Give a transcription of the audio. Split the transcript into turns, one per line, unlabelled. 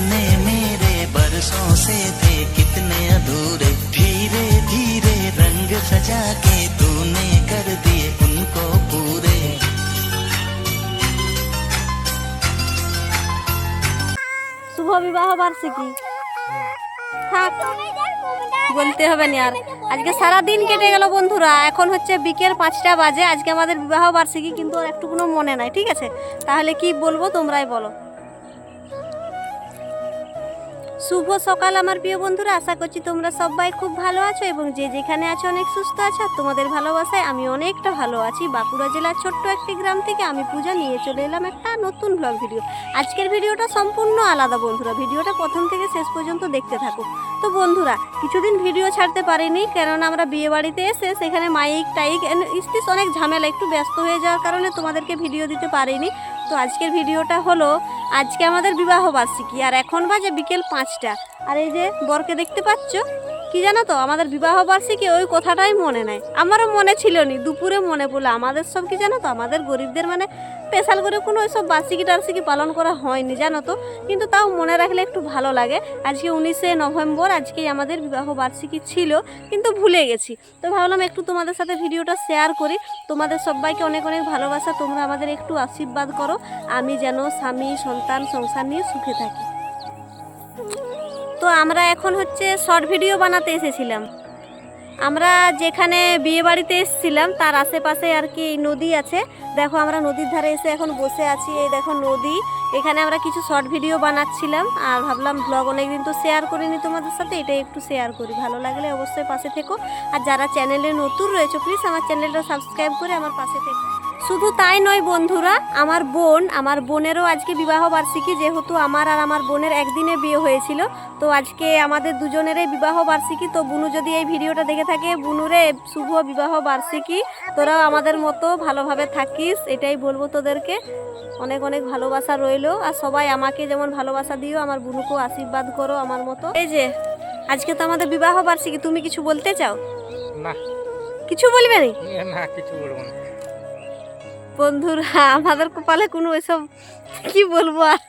सपने मेरे बरसों से थे कितने अधूरे धीरे धीरे रंग सजा के तूने कर दिए उनको पूरे
শুভ বিবাহ বার্ষিকী থাক বলতে হবে না আর আজকে সারা দিন কেটে গেল বন্ধুরা এখন হচ্ছে বিকেল পাঁচটা বাজে আজকে আমাদের বিবাহ বার্ষিকী কিন্তু আর একটুকুনো মনে নাই ঠিক আছে তাহলে কি বলবো তোমরাই বলো শুভ সকাল, আমার প্রিয় বন্ধুরা। আশা করছি তোমরা সবাই খুব ভালো আছো এবং যে যেখানে আছো অনেক সুস্থ আছো। তোমাদের ভালোবাসায় আমি অনেকটা ভালো আছি। বাঁকুড়া জেলার ছোট্ট একটি গ্রাম থেকে আমি পূজা নিয়ে চলে এলাম একটা নতুন ব্লগ ভিডিও আজকের ভিডিওটা সম্পূর্ণ আলাদা বন্ধুরা। ভিডিওটা প্রথম থেকে শেষ পর্যন্ত দেখতে থাকো। তো বন্ধুরা, কিছুদিন ভিডিও ছাড়তে পারিনি, কেননা আমরা বিয়ে বাড়িতে এসে সেখানে মাইক, টাইক ইস্তিস অনেক ঝামেলা, একটু ব্যস্ত হয়ে যাওয়ার কারণে তোমাদেরকে ভিডিও দিতে পারিনি। তো আজকের ভিডিওটা হলো আজকে আমাদের বিবাহ বার্ষিকী আর এখন বাজে বিকেল পাঁচটা। আর এই যে বরকে দেখতে পাচ্ছ? কি জানো তো, আমাদের বিবাহ বার্ষিকী ওই কথাটাই মনে নাই। আমারও মনে ছিল নি দুপুরে মনে পড়ল, আমাদের সব কি জানো তো, আমাদের গরিবদের মানে স্পেশাল করে কোনো ওইসব বার্ষিকী টার্ষিকী পালন করা হয়নি, জানো তো। কিন্তু তাও মনে রাখলে একটু ভালো লাগে। আজকে উনিশে নভেম্বর, আজকেই আমাদের বিবাহ বার্ষিকী ছিল, কিন্তু ভুলে গেছি। তো ভাবলাম একটু তোমাদের সাথে ভিডিওটা শেয়ার করি। তোমাদের সবাইকে অনেক অনেক ভালোবাসা, তোমরা আমাদের একটু আশীর্বাদ করো। আমি যেন স্বামী, সন্তান, সংসার নিয়ে সুখে থাকি। তো আমরা এখন হচ্ছে শর্ট ভিডিও বানাতে এসেছিলাম। আমরা যেখানে বিয়ে বাড়িতে এসেছিলাম, তার আশেপাশে আর কি নদী আছে। দেখো আমরা নদীর ধারে এসে এখন বসে আছি, এই দেখো নদী। এখানে আমরা কিছু শর্ট ভিডিও বানাচ্ছিলাম আর ভাবলাম ব্লগ অনেকদিন তো শেয়ার করিনি তোমাদের সাথে, এটাই একটু শেয়ার করি। ভালো লাগলে অবশ্যই পাশে থেকো। আর যারা চ্যানেলে নতুন রয়েছে প্লিজ আমার চ্যানেলটা সাবস্ক্রাইব করে আমার পাশে থেকো। শুধু তাই নয় বন্ধুরা আমার বোন আমার বোনেরও আজকে বিবাহ বার্ষিকী যেহেতু আমার আর আমার বোনের একদিনে বিয়ে হয়েছিল তো আজকে আমাদের দুজনেরই বিবাহ বার্ষিকী। তো বুনু যদি এই ভিডিওটা দেখে থাকে বুনুরে শুভ বিবাহ বার্ষিকী। তোরাও আমাদের মতো ভালোভাবে থাকিস এটাই বলব তোদেরকে। অনেক অনেক ভালোবাসা রইল আর সবাই আমাকে যেমন ভালোবাসা দিও আমার বুনুকেও আশীর্বাদ করো আমার মতো। এই যে আজকে তো আমাদের বিবাহ বার্ষিকী তুমি কিছু বলতে চাও?
না।
কিছু বলবে না?
না কিছু বলব না।
বন্ধুরা আমাদের কপালে কোনো ওইসব কি বলব আর?